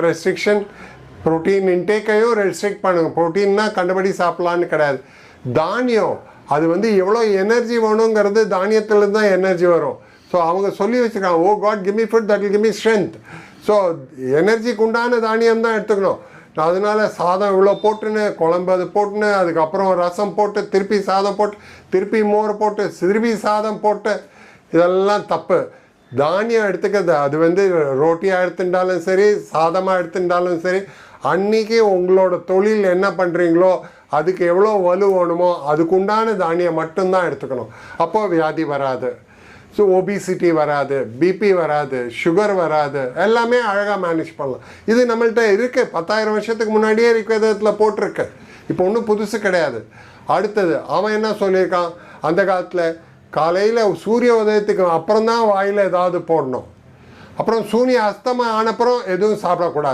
Restriction protein இன்டேக்கையும் restrict பண்ணுங்க. ப்ரோட்டீன்னா கண்டபடி சாப்பிட்லான்னு கிடையாது. தானியம் அது வந்து எவ்வளோ எனர்ஜி வேணுங்கிறது தானியத்துலேருந்து தான் எனர்ஜி வரும். ஸோ அவங்க சொல்லி வச்சுருக்காங்க ஓ god gimme food that will strength so எனர்ஜிக்கு உண்டான தானியம் தான் எடுத்துக்கணும். அதனால் அதனால சாதம் இவ்வளோ போட்டுன்னு குழம்பு அது போட்டுன்னு அதுக்கப்புறம் ரசம் போட்டு திருப்பி சாதம் போட்டு திருப்பி மோர் போட்டு திருப்பி சாதம் போட்டு இதெல்லாம் தப்பு. தானியம் எடுத்துக்கிறது அது வந்து ரோட்டியாக எடுத்துட்டாலும் சரி சாதமாக எடுத்துட்டாலும் சரி அன்றைக்கி உங்களோட தொழில் என்ன பண்ணுறீங்களோ அதுக்கு எவ்வளோ வலு வேணுமோ அதுக்குண்டான தானியம் மட்டும்தான் எடுத்துக்கணும். அப்போது வியாதி வராது. ஸோ ஒபிசிட்டி வராது பிபி வராது சுகர் வராது எல்லாமே அழகாக மேனேஜ் பண்ணலாம். இது நம்மள்கிட்ட இருக்குது பத்தாயிரம் வருஷத்துக்கு முன்னாடியே ரிக்வேதத்தில் போட்டிருக்கு. இப்போ ஒன்றும் புதுசு கிடையாது. அடுத்தது அவன் என்ன சொல்லியிருக்கான்? அந்த காலத்தில் காலையில் சூரிய உதயத்துக்கு அப்புறம் தான் வாயில் ஏதாவது போடணும். அப்புறம் சூரிய அஸ்தமம் ஆனப்புறம் எதுவும் சாப்பிடக்கூடாது.